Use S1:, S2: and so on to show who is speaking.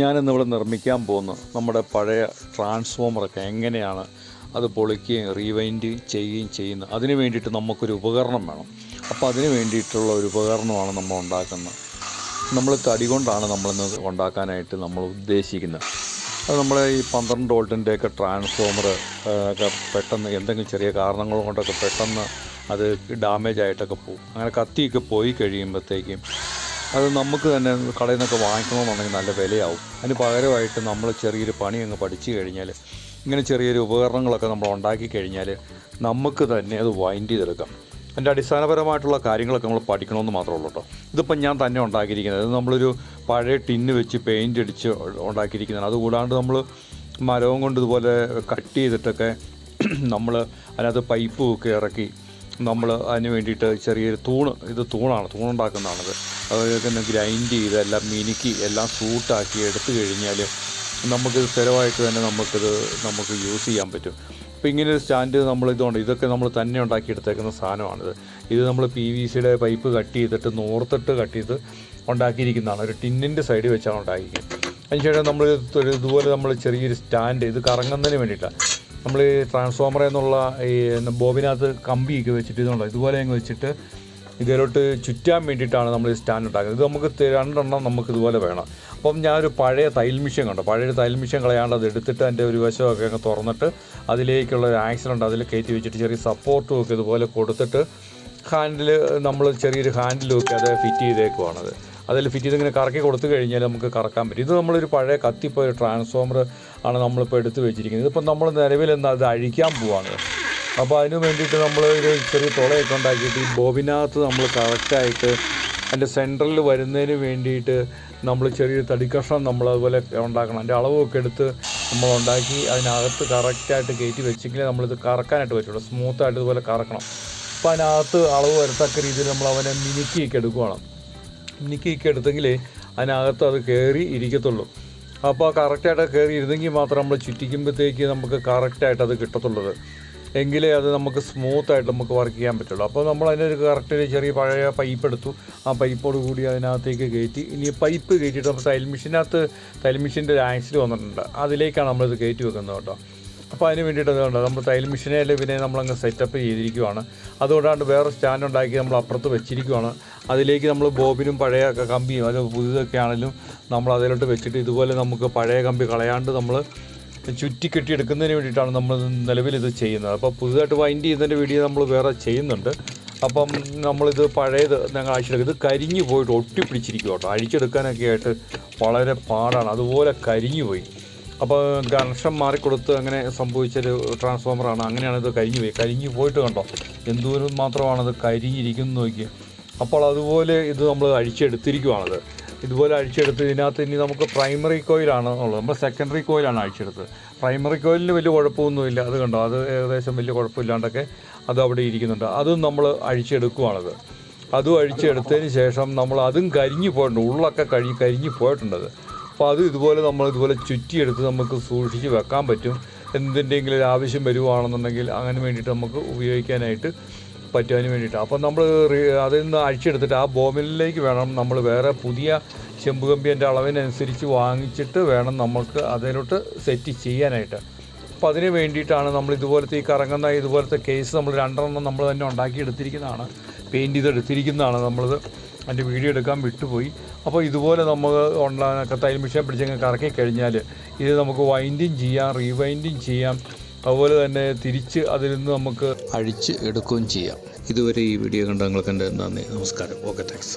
S1: ഞാനിന്ന് ഇവിടെ നിർമ്മിക്കാൻ പോകുന്ന. നമ്മുടെ പഴയ ട്രാൻസ്ഫോമറൊക്കെ എങ്ങനെയാണ് അത് പൊളിക്കുകയും റീവൈൻഡ് ചെയ്യുകയും ചെയ്യുന്നത്. അതിന് വേണ്ടിയിട്ട് നമുക്കൊരു ഉപകരണം വേണം. അപ്പോൾ അതിന് വേണ്ടിയിട്ടുള്ള ഒരു ഉപകരണമാണ് നമ്മൾ ഉണ്ടാക്കുന്നത്. നമ്മൾ തടി കൊണ്ടാണ് നമ്മളിന്ന് ഉണ്ടാക്കാനായിട്ട് നമ്മൾ ഉദ്ദേശിക്കുന്നത്. അത് നമ്മളെ ഈ പന്ത്രണ്ട് വോൾട്ടിന്റെയൊക്കെ ട്രാൻസ്ഫോമർ ഒക്കെ പെട്ടെന്ന് എന്തെങ്കിലും ചെറിയ കാരണങ്ങൾ കൊണ്ടൊക്കെ പെട്ടെന്ന് അത് ഡാമേജ് ആയിട്ടൊക്കെ പോകും. അങ്ങനെ കത്തിയൊക്കെ പോയി കഴിയുമ്പോഴത്തേക്കും അത് നമുക്ക് തന്നെ കടയിൽ നിന്നൊക്കെ വാങ്ങിക്കണമെന്നുണ്ടെങ്കിൽ നല്ല വിലയാവും. അതിന് പകരമായിട്ട് നമ്മൾ ചെറിയൊരു പണി അങ്ങ് പഠിച്ചു കഴിഞ്ഞാൽ ഇങ്ങനെ ചെറിയൊരു ഉപകരണങ്ങളൊക്കെ നമ്മൾ ഉണ്ടാക്കി കഴിഞ്ഞാൽ നമുക്ക് തന്നെ അത് വൈൻഡ് ചെയ്തെടുക്കാം. അതിന്റെ അടിസ്ഥാനപരമായിട്ടുള്ള കാര്യങ്ങളൊക്കെ നമ്മൾ പഠിക്കണമെന്ന് മാത്രമേ ഉള്ളൂ കേട്ടോ. ഇതിപ്പം ഞാൻ തന്നെ ഉണ്ടാക്കിയിരിക്കുന്നത്. നമ്മളൊരു പഴയ ടിന്ന് വെച്ച് പെയിന്റ് അടിച്ച് ഉണ്ടാക്കിയിരിക്കുന്നതാണ്. അതുകൂടാണ്ട് നമ്മൾ മരവും കൊണ്ട് ഇതുപോലെ കട്ട് ചെയ്തിട്ടൊക്കെ നമ്മൾ അതിനകത്ത് പൈപ്പ് ഒക്കെ ഇറക്കി നമ്മൾ അതിന് വേണ്ടിയിട്ട് ചെറിയൊരു തൂണ് ഇത് തൂണാണ് തൂണുണ്ടാക്കുന്നതാണത്. അതുപോലെ തന്നെ ഗ്രൈൻഡ് ചെയ്ത് എല്ലാം മിനുക്കി എല്ലാം സൂട്ടാക്കി എടുത്തു കഴിഞ്ഞാൽ നമുക്കിത് സ്ഥിരമായിട്ട് തന്നെ നമുക്കിത് നമുക്ക് യൂസ് ചെയ്യാൻ പറ്റും. അപ്പോൾ ഇങ്ങനെ ഒരു സ്റ്റാൻഡ് നമ്മൾ ഇതുകൊണ്ട് ഇതൊക്കെ നമ്മൾ തന്നെ ഉണ്ടാക്കി എടുത്തേക്കുന്ന സാധനമാണിത്. ഇത് നമ്മൾ പി വി സിയുടെ പൈപ്പ് കട്ട് ചെയ്തിട്ട് നോർത്തിട്ട് കട്ട് ചെയ്ത് ഉണ്ടാക്കിയിരിക്കുന്നതാണ്. ഒരു ടിന്നിന്റെ സൈഡിൽ വെച്ചാണ് ഉണ്ടാക്കിയിരിക്കുന്നത്. അതിനുശേഷം നമ്മൾ ഇത് ഇതുപോലെ നമ്മൾ ചെറിയൊരു സ്റ്റാൻഡ് ഇത് കറങ്ങുന്നതിന് വേണ്ടിയിട്ടാണ്. നമ്മൾ ഈ ട്രാൻസ്ഫോമറിൽ എന്നുള്ള ഈ ബോബിനകത്ത് കമ്പിയൊക്കെ വെച്ചിട്ട് ഇതുണ്ട് ഇതുപോലെ അങ്ങ് വെച്ചിട്ട് ഇതിലോട്ട് ചുറ്റാൻ വേണ്ടിയിട്ടാണ് നമ്മൾ ഈ സ്റ്റാൻഡ് ഉണ്ടാക്കുന്നത്. ഇത് നമുക്ക് രണ്ടെണ്ണം നമുക്ക് ഇതുപോലെ വേണം. അപ്പം ഞാനൊരു പഴയ തൈൽ മിഷൻ കണ്ടു. പഴയ തൈൽ മിഷ്യൻ കളയാണ്ട് അത് എടുത്തിട്ട് അതിന്റെ ഒരു വശമൊക്കെ അങ്ങ് തുറന്നിട്ട് അതിലേക്കുള്ള ഒരു ആക്സിഡന്റ് അതിൽ കയറ്റി വെച്ചിട്ട് ചെറിയ സപ്പോർട്ടും ഒക്കെ ഇതുപോലെ കൊടുത്തിട്ട് ഹാൻഡിൽ നമ്മൾ ചെറിയൊരു ഹാൻഡിലും ഒക്കെ അത് ഫിറ്റ് ചെയ്തേക്കുവാണത്. അതിൽ ഫിറ്റ് ചെയ്ത് ഇങ്ങനെ കറക്കി കൊടുത്തു കഴിഞ്ഞാൽ നമുക്ക് കറക്കാൻ പറ്റും. ഇത് നമ്മളൊരു പഴയ കത്തിപ്പോയ ട്രാൻസ്ഫോമർ ആണ് നമ്മളിപ്പോൾ എടുത്തു വെച്ചിരിക്കുന്നത്. ഇതിപ്പം നമ്മൾ നിലവിൽ എന്താ അത് അഴിക്കാൻ പോവാണ്. അപ്പോൾ അതിന് വേണ്ടിയിട്ട് നമ്മൾ ഒരു ചെറിയ തുളയൊക്കെ ഉണ്ടാക്കിയിട്ട് ഈ ബോബിനകത്ത് നമ്മൾ കറക്റ്റായിട്ട് അതിന്റെ സെന്ററിൽ വരുന്നതിന് വേണ്ടിയിട്ട് നമ്മൾ ചെറിയൊരു തടിക്കഷ്ണം നമ്മൾ അതുപോലെ ഉണ്ടാക്കണം. അതിന്റെ അളവൊക്കെ എടുത്ത് നമ്മൾ ഉണ്ടാക്കി അതിനകത്ത് കറക്റ്റായിട്ട് കയറ്റി വെച്ചെങ്കിലേ നമ്മളിത് കറക്കാനായിട്ട് പറ്റുള്ളൂ. സ്മൂത്തായിട്ട് ഇതുപോലെ കറക്കണം. അപ്പോൾ അതിനകത്ത് അളവ് വരത്തക്ക രീതിയിൽ നമ്മൾ അവനെ മിനുക്കിയൊക്കെ എടുക്കുകയാണ് മിനുക്കിയൊക്കെ എടുത്തെങ്കിലേ അതിനകത്ത് അത് കയറി ഇരിക്കത്തുള്ളൂ. അപ്പോൾ കറക്റ്റായിട്ട് കയറി ഇരുന്നെങ്കിൽ മാത്രം നമ്മൾ ചുറ്റിക്കുമ്പോഴത്തേക്ക് നമുക്ക് കറക്റ്റായിട്ട് അത് കിട്ടത്തുള്ളത്. എങ്കിലേ അത് നമുക്ക് സ്മൂത്തായിട്ട് നമുക്ക് വർക്ക് ചെയ്യാൻ പറ്റുള്ളൂ. അപ്പോൾ നമ്മൾ അതിനൊരു കറക്റ്റ് ചെറിയ പഴയ പൈപ്പ് എടുത്തു. ആ പൈപ്പോട് കൂടി അതിനകത്തേക്ക് കയറ്റി. ഇനി പൈപ്പ് കയറ്റിയിട്ട് നമ്മൾ തൈൽ മെഷീനകത്ത് തൈൽ മെഷീന്റെ ഒരു ആക്സിൽ വന്നിട്ടുണ്ട്. അതിലേക്കാണ് നമ്മളിത് കയറ്റി വെക്കുന്നത് കേട്ടോ. അപ്പോൾ അതിന് വേണ്ടിയിട്ട് അതുകൊണ്ട് നമ്മൾ തയ്യൽ മെഷീനിൽ പിന്നെ നമ്മളങ്ങ് സെറ്റപ്പ് ചെയ്തിരിക്കുവാണ്. അതുകൊണ്ടാണ്ട് വേറെ സ്റ്റാൻഡ് ഉണ്ടാക്കി നമ്മൾ അപ്പുറത്ത് വെച്ചിരിക്കുവാണ്. അതിലേക്ക് നമ്മൾ ബോബിനും പഴയ കമ്പിയും അത് പുതിയതൊക്കെ ആണെങ്കിലും നമ്മൾ അതിലോട്ട് വെച്ചിട്ട് ഇതുപോലെ നമുക്ക് പഴയ കമ്പി കളയാണ്ട് നമ്മൾ ചുറ്റി കെട്ടിയെടുക്കുന്നതിന് വേണ്ടിയിട്ടാണ് നമ്മൾ നിലവിൽ ഇത് ചെയ്യുന്നത്. അപ്പോൾ പുതുതായിട്ട് വൈൻഡ് ചെയ്യുന്നതിന്റെ വീഡിയോ നമ്മൾ വേറെ ചെയ്യുന്നുണ്ട്. അപ്പം നമ്മളിത് പഴയത് ഞങ്ങൾ അഴിച്ചെടുക്കും. ഇത് കരിഞ്ഞു പോയിട്ട് ഒട്ടിപ്പിടിച്ചിരിക്കും കേട്ടോ അഴിച്ചെടുക്കാനൊക്കെ ആയിട്ട് വളരെ പാടാണ്. അതുപോലെ കരിഞ്ഞു പോയി. അപ്പോൾ കണക്ഷൻ മാറിക്കൊടുത്ത് അങ്ങനെ സംഭവിച്ചൊരു ട്രാൻസ്ഫോമറാണ് അങ്ങനെയാണ് ഇത് കരിഞ്ഞു പോയി. കരിഞ്ഞു പോയിട്ട് കണ്ടോ? എന്തോരം മാത്രമാണത് കരിഞ്ഞിരിക്കുന്നു നോക്കി അപ്പോൾ അതുപോലെ ഇത് നമ്മൾ അഴിച്ചെടുത്തിരിക്കുവാണത്. ഇതുപോലെ അഴിച്ചെടുത്ത് ഇതിനകത്ത് ഇനി നമുക്ക് പ്രൈമറി കോയിലാണ് ഉള്ളത്. നമ്മൾ സെക്കൻഡറി കോയിലാണ് അഴിച്ചെടുത്തത്. പ്രൈമറി കോയിലിന് വലിയ കുഴപ്പമൊന്നുമില്ല. അത് കണ്ടോ? അത് ഏകദേശം വലിയ കുഴപ്പമില്ലാണ്ടൊക്കെ അത് അവിടെ ഇരിക്കുന്നുണ്ട്. അതും നമ്മൾ അഴിച്ചെടുക്കുവാണത്. അതും അഴിച്ചെടുത്തതിന് ശേഷം നമ്മൾ അതും കരിഞ്ഞു പോയിട്ടുണ്ട്. ഉള്ളൊക്കെ കഴി കരിഞ്ഞു പോയിട്ടുണ്ടത് അപ്പോൾ അത് ഇതുപോലെ നമ്മൾ ഇതുപോലെ ചുറ്റിയെടുത്ത് നമുക്ക് സൂക്ഷിച്ച് വെക്കാൻ പറ്റും. എന്തിന്റെങ്കിലും ഒരു ആവശ്യം വരുവാണെന്നുണ്ടെങ്കിൽ അങ്ങനെ വേണ്ടിയിട്ട് നമുക്ക് ഉപയോഗിക്കാനായിട്ട് പറ്റുന്നതിന് വേണ്ടിയിട്ട്. അപ്പം നമ്മൾ അതിൽ നിന്ന് അഴിച്ചെടുത്തിട്ട് ആ ബോമിലേക്ക് വേണം നമ്മൾ വേറെ പുതിയ ചെമ്പുകമ്പിന്റെ അളവിനനുസരിച്ച് വാങ്ങിച്ചിട്ട് വേണം നമുക്ക് അതിലോട്ട് സെറ്റ് ചെയ്യാനായിട്ട്. അപ്പോൾ അതിന് വേണ്ടിയിട്ടാണ് നമ്മൾ ഇതുപോലത്തെ ഈ കറങ്ങുന്ന ഇതുപോലത്തെ കേസ് നമ്മൾ രണ്ടെണ്ണം നമ്മൾ തന്നെ ഉണ്ടാക്കി എടുത്തിരിക്കുന്നതാണ് പെയിന്റ് ചെയ്തെടുത്തിരിക്കുന്നതാണ് നമ്മളത്. അതിന്റെ വീഡിയോ എടുക്കാൻ വിട്ടുപോയി. അപ്പോൾ ഇതുപോലെ നമ്മൾ ഓൺലൈനൊക്കെ തൈൽ മിഷൻ പിടിച്ചങ്ങ് കറക്കി കഴിഞ്ഞാൽ ഇത് നമുക്ക് വൈൻഡിങ് ചെയ്യാം റീവൈൻഡിങ് ചെയ്യാം. അതുപോലെ തന്നെ തിരിച്ച് അതിൽ നിന്ന് നമുക്ക്
S2: അഴിച്ച് എടുക്കുകയും ചെയ്യാം. ഇതുവരെ ഈ വീഡിയോ കണ്ട നിങ്ങൾക്ക് എന്റെ നന്ദി. നമസ്കാരം. Okay thanks